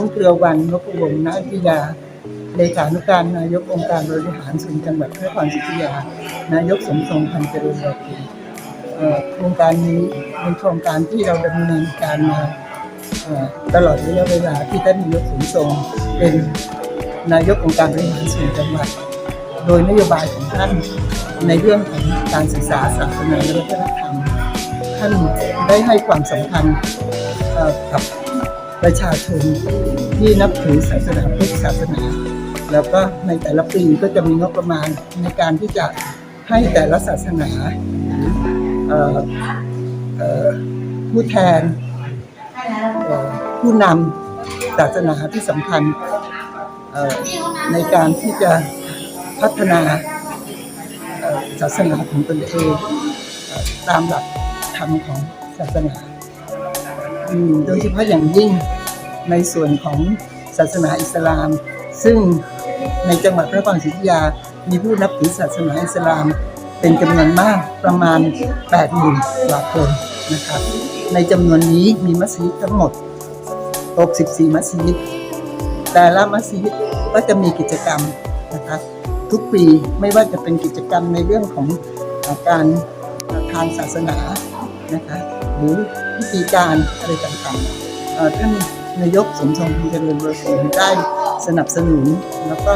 านเครือวันนพวงศ์นาทิยาเลขานุการนายกองค์การบริหารส่วนจังหวัดพระนครศรีอยุธยา นายกสมทรงพันธ์เจริญราภีเอ่อโครงการนี้เป็นโครงการที่เราดำเนินการมาตลอดระยะเวลาที่ท่านนายกสมทรงเป็นนายกองค์การบริหารส่วนจังหวัด โดยนโยบายของท่านในเรื่องของการศึกษาศาสนาและวัฒนธรรมท่านได้ให้ความสำคัญกับ ประชาชนที่นับถือศาสนาพุทธศาสนา แล้วก็ในแต่ละปีก็จะมีงบประมาณในการที่จะให้แต่ละศาสนาเอ่อผู้แทนผู้นำศาสนาที่สำคัญในการที่จะพัฒนาศาสนาของตนเองตามหลักธรรมของศาสนา โดยเฉพาะอย่างยิ่งในส่วนของศาสนาอิสลาม ซึ่งในจังหวัดพระนครศรีอยุธยา มีผู้นับถือศาสนาอิสลาม เป็นจำนวนมากประมาณ 80,000กว่าคนนะครับ ในจำนวนนี้มีมัสยิดทั้งหมด 64 มัสยิด แต่ละมัสยิดก็จะมีกิจกรรมนะครับทุกปีไม่ว่าจะเป็นกิจกรรมในเรื่องของการทางศาสนานะคะหรือ พิธีการอะไรต่างๆท่านนายกสมทรงพงษ์เจริญเวอร์สีได้สนับสนุนแล้วก็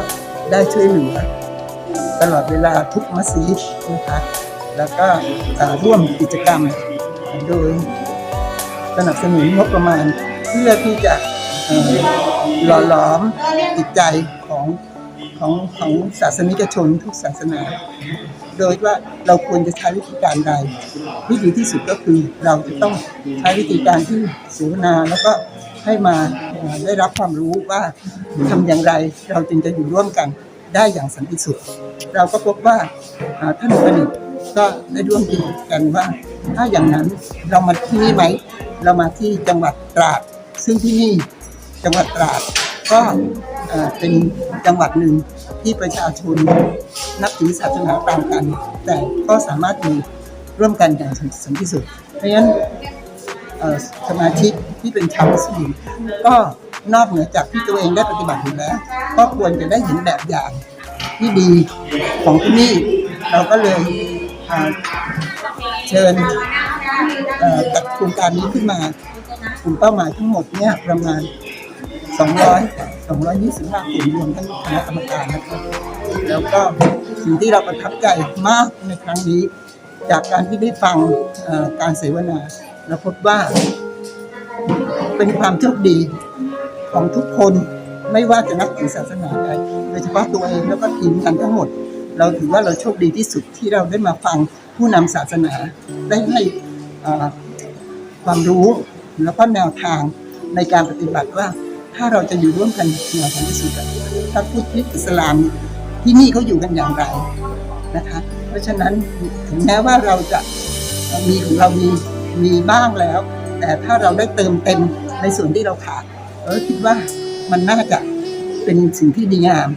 ได้ช่วยเหลือตลอดเวลาทุกมัสยิดนะคะแล้วก็ร่วมกิจกรรมโดยสนับสนุนงบประมาณเพื่อที่จะหล่อหลอมจิตใจของของของศาสนิกชนทุกศาสนา โดยว่าเราควรจะใช้วิธีการใดที่ดีที่สุดก็คือเราจะต้องใช้วิธีการที่เสวนาแล้วก็ให้มาได้รับความรู้ว่าทำอย่างไรเราจึงจะอยู่ร่วมกันได้อย่างสันติสุข เราก็พบว่าท่านประดิษฐ์ก็ได้ร่วมคิดกันว่า ถ้าอย่างนั้นเรามาที่นี่ไหม เรามาที่จังหวัดตราด ซึ่งที่นี่จังหวัดตราดก็เป็น จังหวัดหนึ่งที่ประชาชนนับถือศาสนาต่างกัน แต่ก็สามารถมีร่วมกันอย่างสันติสุขเพราะฉะนั้นสมาชิกที่เป็นชาวมุสลิมก็นอกเหนือจากที่ตัวเองได้ปฏิบัติอยู่แล้ว ก็ควรจะได้เห็นแบบอย่างที่ดีของที่นี่ เราก็เลยเชิญจัดโครงการนี้ขึ้นมากลุ่มเป้าหมายทั้งหมดเนี่ยประมาณ 200 225กลุ่มรวมทั้งคณะกรรมการนะครับ แล้วก็สิ่งที่เราประทับใจมากในครั้งนี้ จากการที่ได้ฟังการเสวนาเราพบว่า เป็นความโชคดีของทุกคนไม่ว่าจะนับถือศาสนาใดโดยเฉพาะตัวเองแล้วก็ทีมงานทั้งหมด เราถือว่าเราโชคดีที่สุดที่เราได้มาฟังผู้นำศาสนาได้ให้ความรู้แล้วก็แนวทางในการปฏิบัติว่า ถ้าเราจะอยู่ร่วมกันอย่างสันติสุขอะถ้าพุทธอิสลามที่นี่เขาอยู่กันอย่างไรนะคะ เพราะฉะนั้นถึงแม้ว่าเราจะมีของเรามีมีบ้างแล้ว แต่ถ้าเราได้เติมเต็มในส่วนที่เราขาดเออคิดว่ามันน่าจะเป็นสิ่งที่ดีงาม